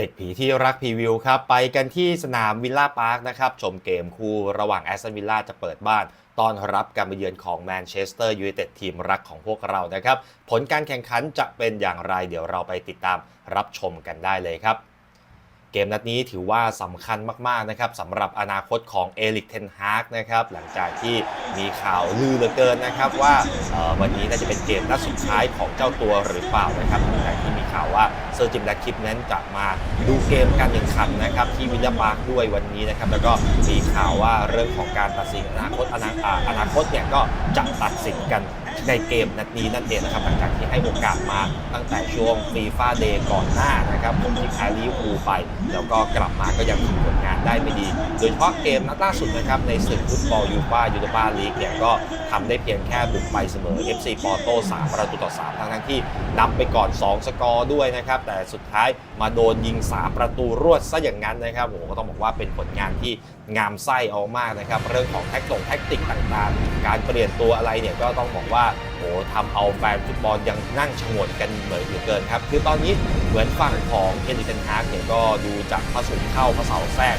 เด็กผีที่รักพรีวิวครับ ไปกันที่สนามวิลล่าพาร์คนะครับ ชมเกมคู่ระหว่างแอสตันวิลล่าจะเปิดบ้านต้อนรับการมาเยือนของแมนเชสเตอร์ยูไนเต็ดทีมรักของพวกเรานะครับ ผลการแข่งขันจะเป็นอย่างไรเดี๋ยวเราไปติดตามรับชมกันได้เลยครับเกมนัดนี้ถือว่าสำคัญมากๆนะครับสำหรับอนาคตของเอลิกเทนฮากนะครับหลังจากที่มีข่าวลือเหลือเกินนะครับว่าวันนี้น่าจะเป็นเกมนัดสุดท้ายของเจ้าตัวหรือเปล่านะครับหลังจากที่ ข่าวว่าเซอร์จิมและคิปนั้นจะมาดูเกมการแข่งขันนะครับที่วิลเลียมพาร์คด้วยวันนี้นะครับแล้วก็มีข่าวว่าเรื่องของการตัดสินอนาคตอนาอนาคตเนี่ยก็จะตัดสินกัน ในเกมนัดนี้นั่นเองนะครับหลังจากที่ให้โอกาสมาตั้งแต่ช่วงฟีฟ่าเดย์ก่อนหน้านะครับผมที่แพ้ลิเวอร์พูลไป แล้วก็กลับมาก็ยังทำผลงานได้ไม่ดี โดยเฉพาะเกมนัดล่าสุดนะครับในศึกฟุตบอลยูฟ่ายูโรปาลีกเนี่ยก็ทำได้เพียงแค่บุกไปเสมอ FC ปอร์โต้3ประตูต่อ 3 ทั้งทั้งที่นำไปก่อน 2 สกอร์ด้วยนะครับ แต่สุดท้ายมาโดนยิง 3 ประตูรวดซะอย่างนั้นนะครับโอ้ก็ต้องบอกว่าเป็นผลงานที่ งามไส้เอามากนะครับ เรื่องของแท็กตงแท็กติกต่างๆ การเปลี่ยนตัวอะไรเนี่ยก็ต้องบอกว่าโอ้โหทำเอาแฟนฟุตบอลยังนั่งชงนกันเหมือนเหลือเกินครับ คือตอนนี้เหมือนฝั่งของเอลิเทนฮากเนี่ยก็ดูจะผสมเข้าผสาแทรก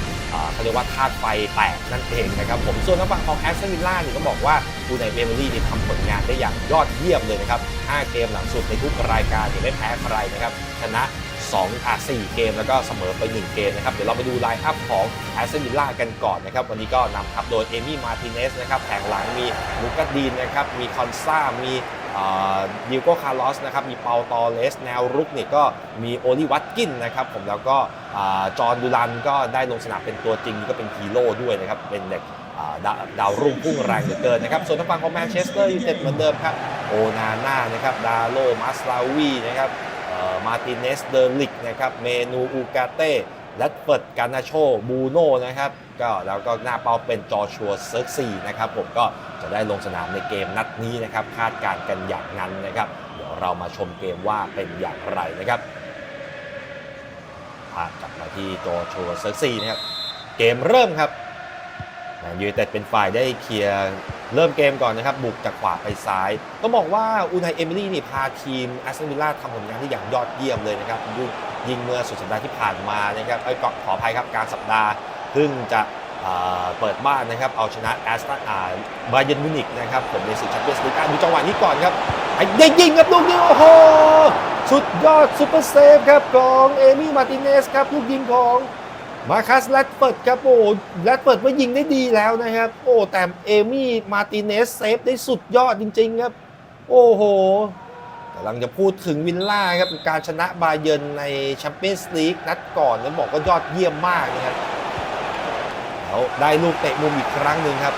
เขาเรียกว่าธาตุไฟแตกนั่นเองนะครับผมส่วนทางฝั่งของแอสตันวิลล่าเนี่ยก็บอกว่าอูไนเอเมอรี่นี่ทำผลงานได้อย่างยอดเยี่ยมเลยนะครับ 5 เกมหลังสุดในทุกรายการเนี่ยไม่แพ้ใครนะครับชนะ 2อะ4เกมแล้วก็เสมอไป 1 เกมนะครับ เดี๋ยวเราไปดูไลน์อัพของแอสตันวิลล่ากันก่อนนะครับ วันนี้ก็นำทัพโดยเอมี่มาร์ติเนสนะครับแผงหลังมีลูกัสดีนนะครับ มีคอนซ่า มีดิโก้คาร์ลอสนะครับ มีเปาตอเลส แนวรุกเนี่ยก็มีโอลิวัตกินนะครับผมแล้วก็จอห์นดูรันก็ได้ลงสนามเป็นตัวจริงก็เป็นฮีโร่ด้วยนะครับ เป็นเด็กอ่าดาดาวรุ่งพุ่งแรงเหลือเกินนะครับ ส่วนทางฝั่งของแมนเชสเตอร์ยูไนเต็ดเหมือนเดิมครับ โอนาน่านะครับ ดาโลมาสลาวีนะครับ มาติเนสเดอร์ลิกนะครับเมนูอูกาเต้และเปิดกานาโชบูโนนะครับก็แล้วก็หน้าเป้าเป็นจอชัวเซิร์กซีนะครับผมก็จะได้ลงสนามในเกมนัดนี้นะครับคาดการกันอย่างนั้นนะครับ เดี๋ยวเรามาชมเกมว่าเป็นอย่างไรนะครับพากลับมาที่จอชัวเซิร์กซีนะครับเกมเริ่มครับ ยูไนเต็ดเป็นฝ่ายได้เคลียร์เริ่มเกมก่อนนะครับ บุกจากขวาไปซ้ายต้องบอกว่าอูไนเอมิลี่นี่พาทีมแอสตันวิลล่าทำผลงานที่อย่างยอดเยี่ยมเลยนะครับยิงเมื่อสุดสัปดาห์ที่ผ่านมานะครับไอ้ยขอขออภัยครับการสัปดาห์เพิ่งจะเปิดบ้านนะครับ เอาชนะแอสตันอ่าบาเยนมิวนิกนะครับผมในศึกแชมเปี้ยนส์ลีกดูจังหวะนี้ก่อนครับไอ้ได้ยิงครับลูกนี้โอ้โหสุดยอดซูเปอร์เซฟครับของเอมี่มาร์ติเนสครับลูกยิงของ มาคัสแรดเฟิร์ดครับโอ้แรดเฟิร์ดว่ายิงได้ดีแล้วนะครับ โอ้แต่เอมี่มาติเนสเซฟได้สุดยอดจริง ๆ ครับ โอ้โหกำลังจะพูดถึงวินล่าครับการชนะบาเยิร์นในแชมเปี้ยนส์ลีกนัดก่อนนั้นบอกว่ายอดเยี่ยมมากนะครับแล้วได้ลูกเตะมุมอีกครั้งหนึ่งครับ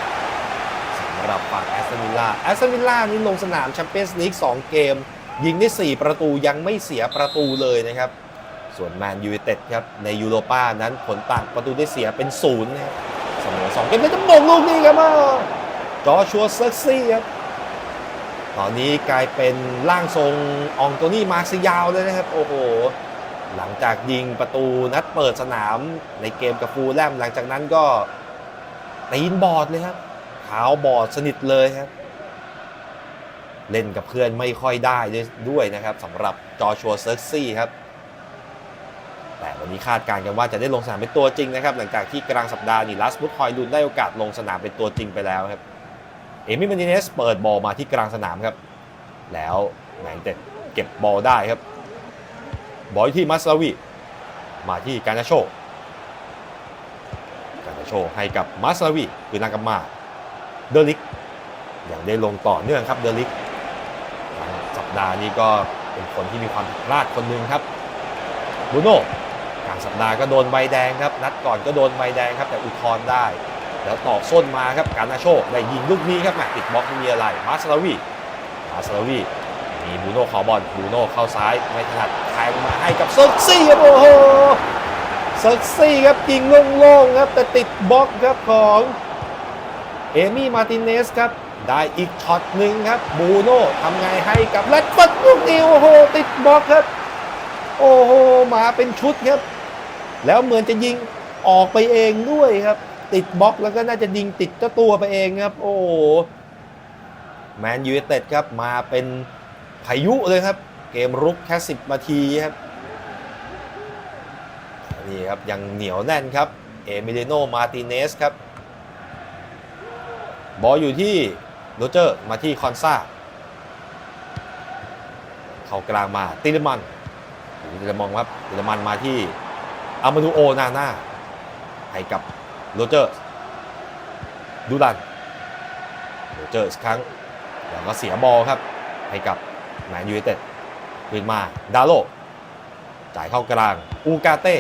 สำหรับฝั่งแอสตันวิลล่าแอสตันวิลล่านี่ลงสนามแชมเปี้ยนส์ลีก2เกม ยิงได้ 4 ประตูยังไม่เสียประตูเลยนะครับ ส่วนแมนยูไนเต็ดครับในยูโรป้านั้นผลต่างประตูได้เสียเป็นศูนย์นะครับเสมอสองเกมไม่ต้องมงลูกนี้ครับจอชัวเซ็กซี่ครับตอนนี้กลายเป็นร่างทรงอองโตนี่มาซิยาวเลยนะครับ โอ้โห หลังจากยิงประตูนัดเปิดสนามในเกมกับฟูลแลมหลังจากนั้นก็ตีนบอดเลยครับเท้าบอดสนิทเลยครับ เล่นกับเพื่อนไม่ค่อยได้ด้วยนะครับสำหรับจอชัวเซ็กซี่ครับ แต่วันนี้คาดการณ์กันว่าจะได้ลงสนามเป็นตัวจริงนะครับหลังจากที่กลางสัปดาห์นี้ลัสมุดฮอยลุนได้โอกาสลงสนามเป็นตัวจริงไปแล้วครับเอมิมาร์ติเนสเปิดบอลมาที่กลางสนามครับ แล้วแมนเต็ดเก็บบอลได้ครับ บอลที่มัสลาวีมาที่การนาโชการนาโชให้กับมัสลาวีคือนางกำมาเดลิกยังได้ลงต่อเนื่องครับเดลิกสัปดาห์นี้ก็เป็นคนที่มีความผิดพลาดคนหนึ่งครับบูโน่างสัปดาห์ก็โดนใบแดงครับ นัดก่อนก็โดนใบแดงครับ แต่อุทธรณ์ได้ แล้วตอกส้นมาครับ การนาโชคได้ยิงลูกนี้ครับแมติดบล็อกไม่มีอะไร มาสลาวีมาสลาวีมีบูโน่ขอบอลบูโน่เข้าซ้ายไม่ถนัดแทงมาให้กับเซิร์กซี่ครับโอ้โหเซิร์กซี่ครับยิงโล่งๆครับแต่ติดบล็อกครับของเอมี่มาร์ตินเนสครับได้อีกช็อตหนึ่งครับบูโน่ทำไงให้กับแรดฟิร์ดลูกนี้โอ้โหติดบล็อกครับ โอ้โหมาเป็นชุดครับ แล้วเหมือนจะยิงออกไปเองด้วยครับ ติดบล็อกแล้วก็น่าจะยิงติดเจ้าตัวไปเองครับ โอ้แมนยูเต็ดครับมาเป็นพายุเลยครับ เกมรุกแค่10นาทีครับนี่ครับยังเหนียวแน่นครับ เอมิเลโนมาติเนสครับ บอลอยู่ที่โรเจอร์มาที่คอนซาเข้ากลางมาติลมันติลมองครับติลมันมาที่ อามาดูโอนาน่าให้กับโรเจอร์ดูดันโรเจอร์ครั้ง แล้วก็เสียบอลครับ ให้กับแมนยูไนเต็ดคืนมาดาโลจ่ายเข้ากลาง อูกาเต้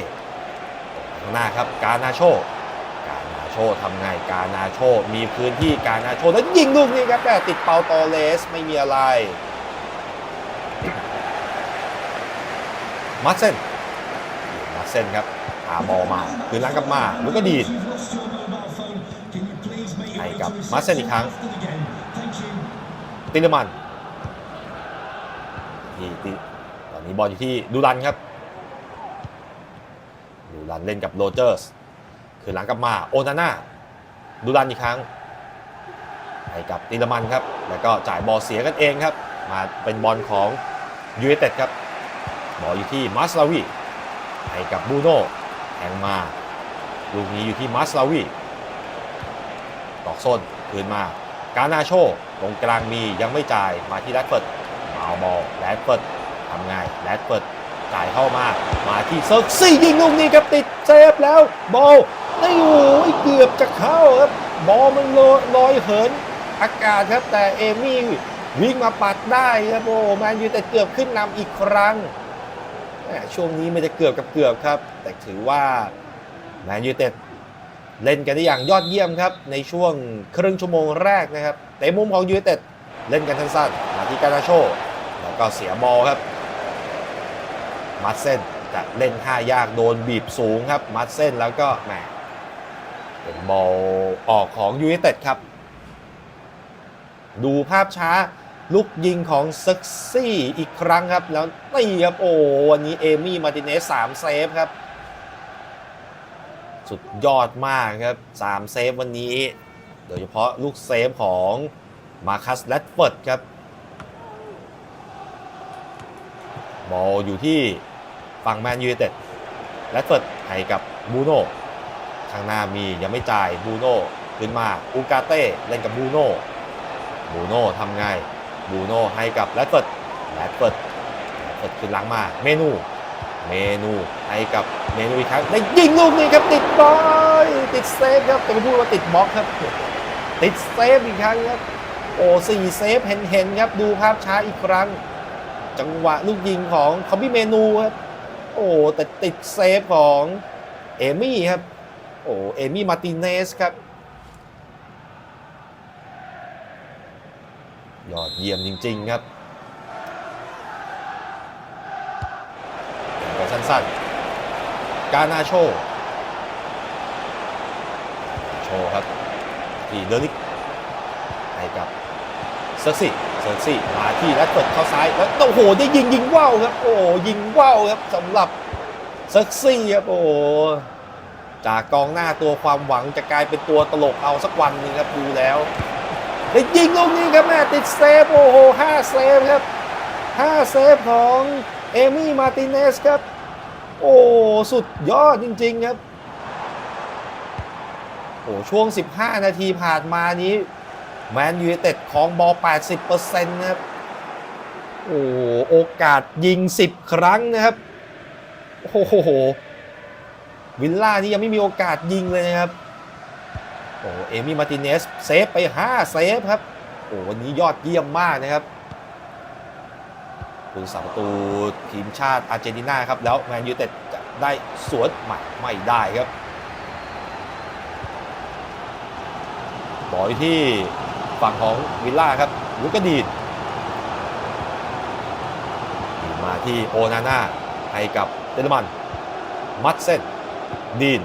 ข้างหน้าครับ กานาโช กานาโชทำไงกานาโช มีพื้นที่กานาโช แล้วยิงลูกนี้ครับแต่ติดเปาตอเลสไม่มีอะไรมัดเส้น เส้นครับหาบอลมาคืนหลังกลับมาลูกก็ดีให้กับมัดเส้นอีกครั้ง ติลมันที่ตอนนี้บอลอยู่ที่ดูรันครับ ดูรันเล่นกับโรเจอร์สคือหลังกลับมาโอนาน่าดูรันอีกครั้งให้กับติลมันครับ แล้วก็จ่ายบอลเสียกันเองครับ มาเป็นบอลของยู i นเต็ดครับ บอลอยู่ที่มาสลาวี ให้กับบูโน่แทงมา ลูกนี้อยู่ที่มาสลาวีตอกส้นคืนมา กานาโชตรงกลางมียังไม่จ่ายมาที่แรดเฟิร์ดมาอาบอลแรดเฟิร์ดทำไงแรดเฟิร์ดจ่ายเข้ามา มาที่เซิร์กซี่ยิงลูกนี้ครับติดเซฟแล้ว บอลนี่โอ้ยเกือบจะเข้าครับ บอลมันลอยลอยเหินอากาศครับแต่เอมี่วิ่งมาปัดได้ครับโอ้แมนยูแต่เกือบขึ้นนำอีกครั้ง ช่วงนี้ไม่ได้เกือบกับเกือบครับ แต่ถือว่าแมนยูเต็ดเล่นกันได้อย่างยอดเยี่ยมครับ ในช่วงครึ่งชั่วโมงแรกนะครับแต่มุมของยูเต็ดเล่นกันสั้นๆมาที่กานาโชแล้วก็เสียบอลครับมัดเส้นจะเล่นท่ายากโดนบีบสูงครับ มัดเส้นแล้วก็แหมเป็นบอลออกของยูเต็ดครับ ดูภาพช้า ลูกยิงของเซักซี่อีกครั้งครับ แล้วนี่ครับโอ้วันนี้เอมี่มาติเนสสามเซฟครับ สุดยอดมากครับ3เซฟวันนี้ โดยเฉพาะลูกเซฟของมาคัสแรดเฟิร์ดครับบอลอยู่ที่ฝั่งแมนยูเต็ดแรดเฟิร์ดให้กับบูโน่ข้างหน้ามียังไม่จ่ายบูโน่ขึ้นมาอูกาเต้เล่นกับบูโน่บูโน่ทำไง บูโน่ให้กับแรดเฟิร์ดแรดเฟิร์ดแรดเฟิร์ดขึ้นหลังมา เมนู เมนูให้กับเมนูอีกครั้งได้ยิงลูกนี้ครับติดบอลติดเซฟครับแต่ไม่พูดว่าติดบล็อกครับ ติดเซฟอีกครั้งครับโอ้สี่เซฟเห็นเห็นๆครับดูภาพช้าอีกครั้ง จังหวะลูกยิงของคอมบี้เมนูครับโอ้แต่ติดเซฟของเอมี่ครับโอ้เอมี่มาร์ติเนสครับ ยอดเยี่ยมจริง ๆ ครับก็สั้นๆ กานาโชโชว์ครับที่เดลิกให้กับเซอร์ซี่เซอร์ซี่มาที่แรดเปิดเข้าซ้ายแล้วโอ้โหได้ยิงยิงว่าวครับ โอ้ยิงว่าวครับสำหรับเซอร์ซี่ครับโอ้จากกองหน้าตัวความหวังจะกลายเป็นตัวตลกเอาสักวันนึงครับดูแล้ว ได้ยิงลูกนี้ครับแม่ติดเซฟโอ้โหห้าเซฟครับห้าเซฟของเอมี่มาติเนสครับ โอ้สุดยอดจริง ๆ ครับโอ้ช่วง 15 นาทีผ่านมานี้แมนยูเต็ดของบอล 80%นะครับโอ้โอกาสยิง 10 ครั้งนะครับ โอ้โห วิลล่านี่ยังไม่มีโอกาสยิงเลยนะครับ โอ้เอมี่มาร์ติเนสเซฟไป 5 เซฟครับ โอ้วันนี้ยอดเยี่ยมมากนะครับผู้สาประตูทีมชาติอาร์เจนตินาครับ แล้วแมนยูเต็ดจะได้สวนใหม่ไม่ได้ครับบอลที่ฝั่งของวิลล่าครับลูกกระดีดมาที่โอนาน่าให้กับเดลมันมัดเส้นดีน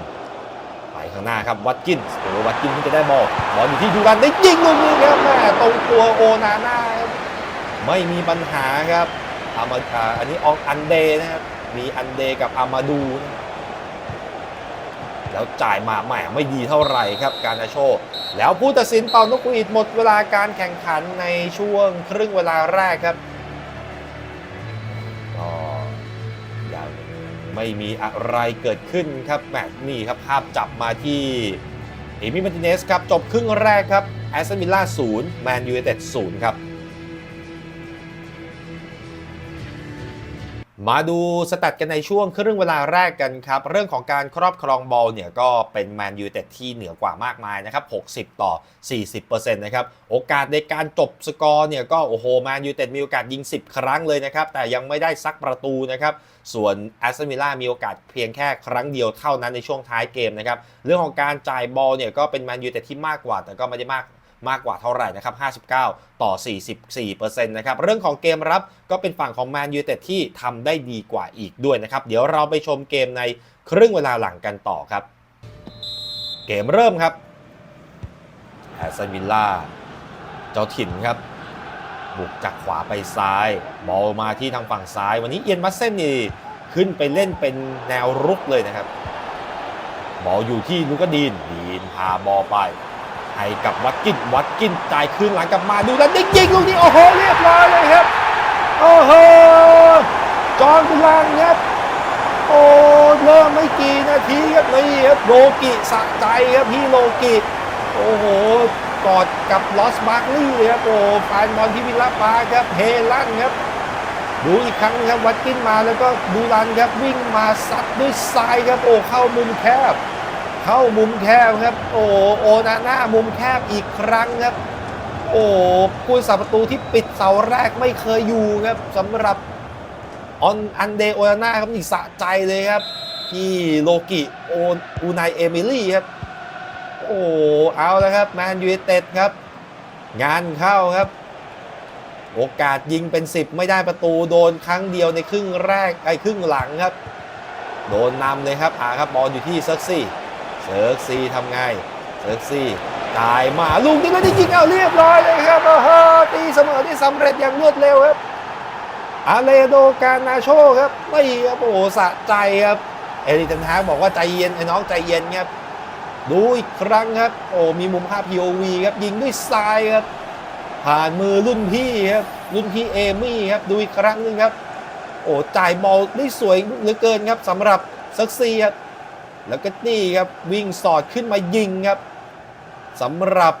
ข้างหน้าครับวัดกินส์โอ้วัดกินส์จะได้บอลบอลอยู่ที่ดูรันได้ยิงลูกนี้ครับแม่ตรงตัวโอนาน่าครับไม่มีปัญหาครับอามาอ่าอันนี้อองอันเดนะครับมีอันเดกับอามาดูนะแล้วจ่ายมาแหม่ไม่ดีเท่าไหร่ครับการนาโช แล้วผู้ตัดสินเป่านกหวีดหมดเวลาการแข่งขันในช่วงครึ่งเวลาแรกครับ ไม่มีอะไรเกิดขึ้นครับแมตช์นี่ครับภาพจับมาที่เอมิมาติเนสครับจบครึ่งแรกครับแอสตันวิลล่าศูนย์แมนยูไนเต็ด0ครับ มาดูสแตทกันในช่วงครึ่งเวลาแรกกันครับ เรื่องของการครอบครองบอลเนี่ยก็เป็นแมนยูเต็ดที่เหนือกว่ามากมายนะครับ 60 ต่อ 40%นะครับ โอกาสในการจบสกอร์เนี่ยก็โอ้โหแมนยูเต็ดมีโอกาสยิง 10 ครั้งเลยนะครับ แต่ยังไม่ได้ซักประตูนะครับ ส่วนแอสตันวิลล่ามีโอกาสเพียงแค่ครั้งเดียวเท่านั้นในช่วงท้ายเกมนะครับ เรื่องของการจ่ายบอลเนี่ยก็เป็นแมนยูเต็ดที่มากกว่า แต่ก็ไม่ได้มาก มากกว่าเท่าไหร่นะครับ 59 ต่อ 44%นะครับ เรื่องของเกมรับก็เป็นฝั่งของแมนยูเต็ดที่ทำได้ดีกว่าอีกด้วยนะครับ เดี๋ยวเราไปชมเกมในครึ่งเวลาหลังกันต่อครับ เกมเริ่มครับแอสตันวิลล่าเจ้าถิ่นครับ บุกจากขวาไปซ้าย บอลมาที่ทางฝั่งซ้าย วันนี้เอียนมัสเซนนี่ขึ้นไปเล่นเป็นแนวรุกเลยนะครับ บอลอยู่ที่ลูกดีนดีนพาบอลไป ให้กับวัดกินวัดกินจ่ายคืนหลังกลับมาดูแล้วยิงลูกนี้โอ้โหเรียบร้อยเลยครับโอ้โหจอนกุลังครับโอ้เริ่มไม่กี่นาทีครับนี่ครับโลกิสะใจครับพี่โลกิโอ้โหกอดกับลอสบาร์กลีย์ครับโอ้แฟนบอลที่วิลล่าปาคครับเฮลั่นครับดูอีกครั้งครับวัดกินมาแล้วก็ดูรันครับวิ่งมาซัดด้วยซ้ายครับโอ้เข้ามุมแคบ เข้ามุมแคบครับ โอ้โอนาน่ามุมแคบอีกครั้งครับ โอ้ผู้สาประตูที่ปิดเสาแรกไม่เคยอยู่ครับสำหรับออนอันเดโอนาน่าครับนี่สะใจเลยครับที่โลกิโออูนายเอมิลี่ครับ โอ้เอาแล้วครับแมนยูไนเต็ดครับ งานเข้าครับ โอกาสยิงเป็น 10 ไม่ได้ประตูโดนครั้งเดียวในครึ่งแรกไอ้ครึ่งหลังครับ โดนนำเลยครับอ่าครับบอลอยู่ที่เซิร์กซี่ เซิร์กซี่ทำไงเซิร์กซี่จ่ายมาลูกนี้แล้วได้ยิงเอาเรียบร้อยเลยครับโอ้โหตีเสมอที่สำเร็จอย่างรวดเร็วครับอาเลโดกานาโชครับไม่ครับโอ้สะใจครับเอริเทนฮากบอกว่าใจเย็นไอ้น้องใจเย็นครับดูอีกครั้งครับ โอ้มีมุมภาพ POV ครับยิงด้วยซ้ายครับ ผ่านมือรุ่นพี่ครับรุ่นพี่เอมี่ครับดูอีกครั้งนึงครับ โอ้จ่ายบอลได้สวยเหลือเกินครับสำหรับเซักซีครับ แล้วก็นี่ครับวิ่งสอดขึ้นมายิงครับสำหรับ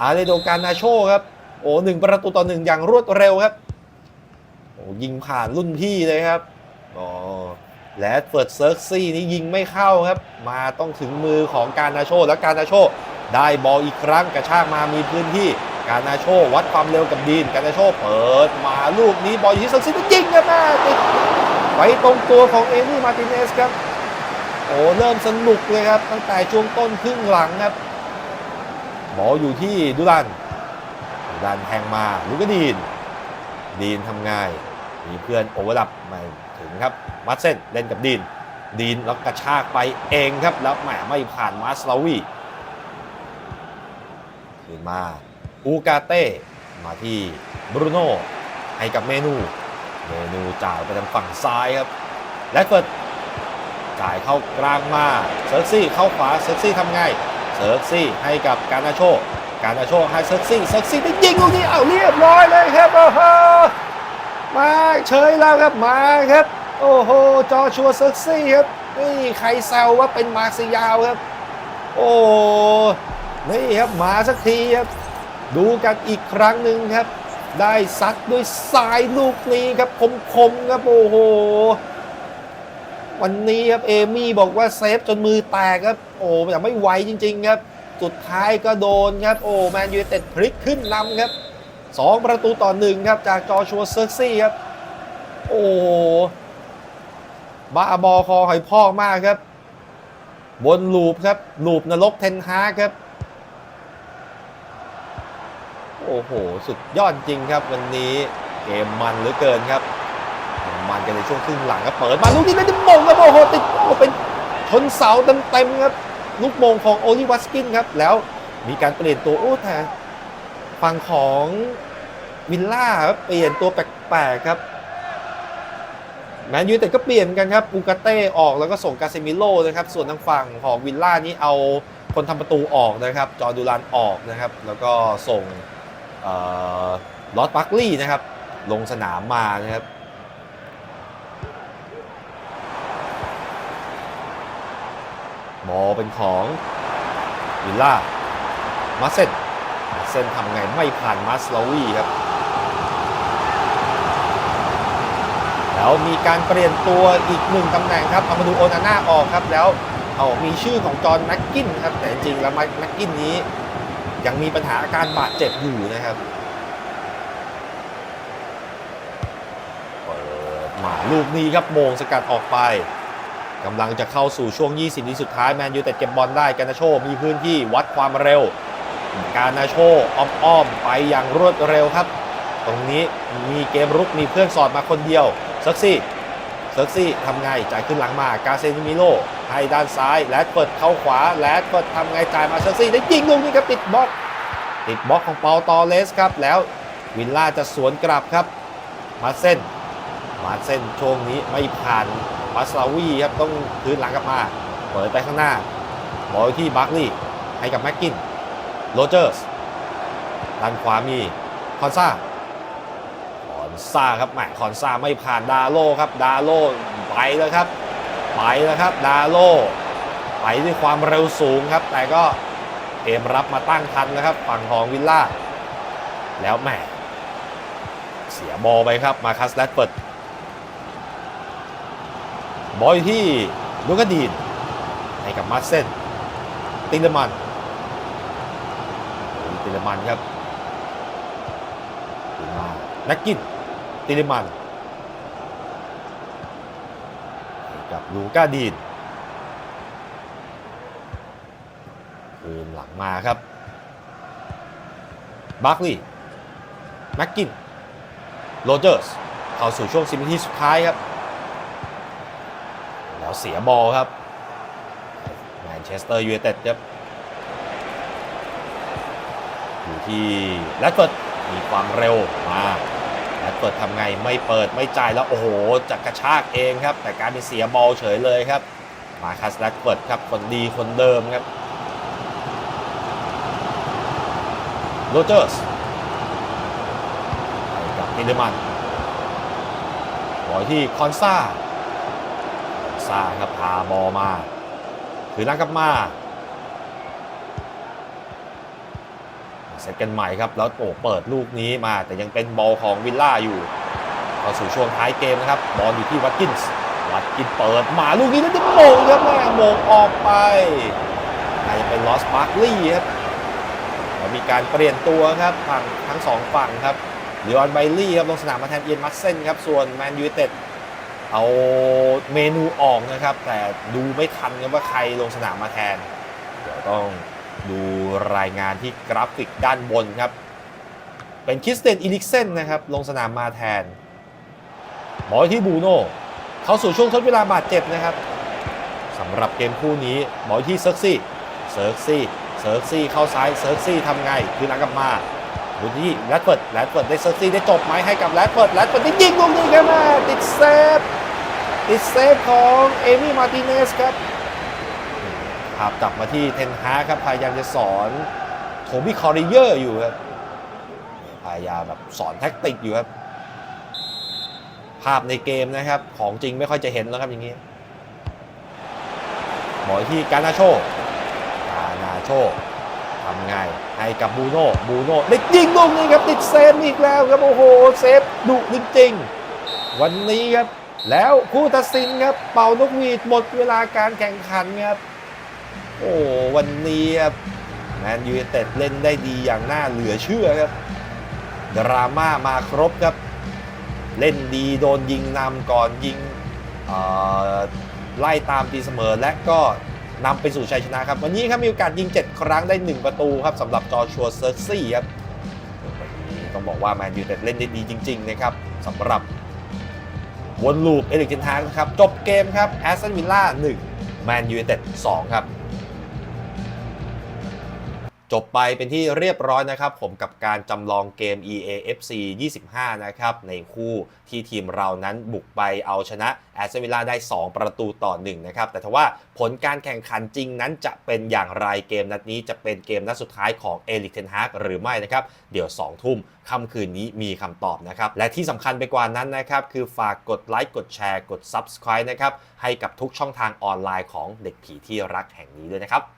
อาเลโดการนาโชครับ โอ้หนึ่งประตูต่อหนึ่งอย่างรวดเร็วครับโอ้ยิงผ่านรุ่นพี่เลยครับอ๋อและเฟิร์ดเซิร์กซี่นี่ยิงไม่เข้าครับ มาต้องถึงมือของการนาโช แล้วการนาโช ได้บอลอีกครั้งกระชากมามีพื้นที่การนาโชวัดความเร็วกับดีนการนาโชเปิดมาลูกนี้บอลยู่ที่เซิร์กซี่ยิงครับแม่ติดไปตรงตัวของเอมี่มาติเนสครับ โอ้เริ่มสนุกเลยครับ ตั้งแต่ช่วงต้นครึ่งหลังครับบอลอยู่ที่ดุรันดุรันแทงมาลูกก็ดีน ดีนทำง่าย มีเพื่อนโอเวอร์ลับไม่ถึงครับมัดเส้นเล่นกับดีน ดีนแล้วกระชากไปเองครับ แล้วแหมไม่ผ่านมาสลาวีคืนมาอูกาเต้มาที่บรูโน่ให้กับเมนู เมนูจ่ายไปทางฝั่งซ้ายครับ และเฟิด จ่ายเข้ากลางมาเซิร์กซี่เข้าขวาเซิร์กซี่ทำไงเซิร์กซี่ให้กับการนาโช การนาโชให้เซิร์กซี่เซิร์กซี่ได้ยิงลูกนี้เอาเรียบร้อยเลยครับโอ้โหมาเฉยแล้วครับมาครับ โอ้โหจอชัวเซ็กซี่ครับนี่ใครแซวว่าเป็นมาร์ซิยาวครับ โอ้นี่ครับมาสักทีครับ ดูกันอีกครั้งหนึ่งครับ ได้ซัดด้วยสายลูกนี้ครับคมๆครับโอ้โห วันนี้ครับเอมี่บอกว่าเซฟจนมือแตกครับโอ้แต่ไม่ไหวจริง ๆ ครับ สุดท้ายก็โดนครับโอ้แมนยูเต็ดพลิกขึ้นนำครับสองประตูต่อหนึ่งครับจากจอชัวเซอร์ซี่ครับ โอ้บ้าบอคอหอยพอกมากครับบนลูปครับลูปนรกเทนฮาครับ โอ้โห สุดยอดจริงครับวันนี้เกมมันเหลือเกินครับ มันกันในช่วงครึ่งหลังครับเปิดมาลูกนี้ได้จะมงครับโอ้โหติดโอ้เป็นชนเสาเต็มๆครับลูกมงของโอลิวัสกินครับแล้วมีการเปลี่ยนตัวโอ้แต่ฝั่งของวิลล่าครับเปลี่ยนตัวแปลกๆครับแมนยูแต่ก็เปลี่ยนกันครับอูกาเต้ออกแล้วก็ส่งกาเซมิโลนะครับส่วนทางฝั่งของวิลล่านี่เอาคนทำประตูออกนะครับจอร์ดูรานออกนะครับ แล้วก็ส่งเอ่อลอสบัคลี่นะครับลงสนามมานะครับ บอลเป็นของวิลล่ามาเซนมาเซนทำไงไม่ผ่านมาสลาวีครับ แล้วมีการเปลี่ยนตัวอีกหนึ่งตำแหน่งครับเอามาดูโอนาน่าออกครับแล้วเอามีชื่อของจอห์นแม็กกินครับ แต่จริงแล้วแม็กกินนี้ ยังมีปัญหาอาการบาดเจ็บอยู่นะครับเปิดมาลูกนี้ครับโมงสกัดออกไป กำลังจะเข้าสู่ช่วง 20นาทีสุดท้ายแมนยูแต่เก็บบอลได้กานาโชมีพื้นที่วัดความเร็ว กานาโชอ้อมๆไปอย่างรวดเร็วครับ ตรงนี้มีเกมรุกมีเพื่อนสอดมาคนเดียวเซิร์กซี่เซิร์กซี่ทำไงจ่ายขึ้นหลังมากาเซนิมิโลให้ด้านซ้ายแลดเปิดเข้าขวาแลดเปิดทำไงจ่ายมาเซิร์กซี่ได้ยิงลูกนี้ครับติดบล็อก ติดบล็อกของเปาตอเลสครับแล้ววิลล่าจะสวนกลับครับ มาเส้นมาเส้นช่วงนี้ไม่ผ่าน ปัสลาวีครับต้องคืนหลังกลับมาเปิดไปข้างหน้าบอลที่บัคลีย์ให้กับแม็กกินโรเจอร์สด้านขวามีคอนซาคอนซาครับแหมคอนซาไม่ผ่านดาโลครับดาโลไปแล้วครับไปแล้วครับดาโลไปด้วยความเร็วสูงครับ แต่ก็เกมรับมาตั้งทันนะครับ ฝั่งของวิลล่า แล้วแหมเสียบอลไปครับมาคัสแลดเปิด บอยที่ลูกาดีนให้กับมาร์เซนติเลมันติเลมันครับติมานักกินติเลมันกับลูกาดีนคืนหลังมาครับบาร์คลีย์แม็กกินโรเจอร์สเข้าสู่ช่วง10นาทีสุดท้ายครับ แล้วเสียบอลครับแมนเชสเตอร์ยูไนเต็ดครับอยู่ที่แรดเฟิร์ดมีความเร็วมาแรดเฟิร์ดทำไงไม่เปิดไม่จ่ายแล้วโอ้โหจะกระชากเองครับ แต่การเป็นเสียบอลเฉยเลยครับ มาคัสแรดเฟิร์ดครับคนดีคนเดิมครับโรเจอร์สให้กับฮินเดอร์มันบอลที่คอนซา ซาครับพาบอลมาถือลังกลับมาเซตกันใหม่ครับ แล้วโอ้เปิดลูกนี้มาแต่ยังเป็นบอลของวิลล่าอยู่เข้าสู่ช่วงท้ายเกมนะครับ บอลอยู่ที่วัตกินส์วัตกินเปิดมาลูกนี้แล้วจะโมงครับแม่โมงออกไปน่าจะเป็นลอสบาร์คลีย์ครับแล้วมีการเปลี่ยนตัวครับฝั่งทั้งสองฝั่งครับเลออนไบลี่ครับลงสนามมาแทนเอียนมัสเซนครับส่วนแมนยูเต็ด เอาเมนูออกนะครับ แต่ดูไม่ทันครับว่าใครลงสนามมาแทน เดี๋ยวต้องดูรายงานที่กราฟิกด้านบนครับ เป็นคิสเตนอีลิกเซนนะครับ ลงสนามมาแทนบอลที่บูโน่เขาสู่ช่วงทดเวลาบาดเจ็บนะครับสำหรับเกมคู่นี้บอลที่เซิร์กซี่เซิร์กซี่เซิร์กซี่เข้าซ้ายเซิร์กซี่ทำไงคือหลังกลับมาดูที่แรดเฟิร์ดแรดเฟิร์ดได้เซิร์กซี่ได้จบไหมให้กับแรดเฟิร์ดแรดเฟิร์ดได้ยิงลูกนี้ครับติดเซฟ ติดเซฟของเอมี่มาติเนสครับภาพกลับมาที่เทนฮาครับ พยายามจะสอนโทบี้คอริเยอร์อยู่ครับ พยายามแบบสอนแท็กติกอยู่ครับ ภาพในเกมนะครับ ของจริงไม่ค่อยจะเห็นแล้วครับอย่างนี้บอลที่การนาโชกานาโชทำไงให้กับบูโน่บูโน่ได้ยิงลูกนี้ครับติดเซฟอีกแล้วครับโอ้โหเซฟดุจริงๆ วันนี้ครับ แล้วผู้ตัดสินครับ เป่านกหวีดหมดเวลาการแข่งขันครับโอ้วันนี้ครับแมนยูเต็ดเล่นได้ดีอย่างน่าเหลือเชื่อครับ ดราม่ามาครบครับ เล่นดีโดนยิงนำก่อนยิงไล่ตามตีเสมอและก็นำไปสู่ชัยชนะครับ วันนี้ครับมีโอกาสยิง 7 ครั้งได้ 1 ประตูครับสำหรับจอชัวเซอร์ซี่ครับต้องบอกว่าแมนยูเต็ดเล่นได้ดีจริง ๆ นะครับสำหรับ วนลูปเอริกเทนทางนะครับ จบเกมครับแอสตันวิลล่า1แมนยูเต็ด2ครับ จบไปเป็นที่เรียบร้อยนะครับ ผมกับการจำลองเกม EA FC 25 นะครับ ในคู่ที่ทีมเรานั้นบุกไปเอาชนะแอสเซวิลาได้ 2 ประตูต่อ 1 นะครับ แต่ถ้าว่าผลการแข่งขันจริงนั้นจะเป็นอย่างไรเกมนัดนี้จะเป็นเกมนัดสุดท้ายของเอลิกเทนฮากหรือไม่นะครับ เดี๋ยว 2 ทุ่มค่ำคืนนี้มีคำตอบนะครับ และที่สำคัญไปกว่านั้นนะครับ คือฝากกดไลค์กดแชร์กด Subscribe นะครับให้กับทุกช่องทางออนไลน์ของเด็กผีที่รักแห่งนี้ด้วยนะครับ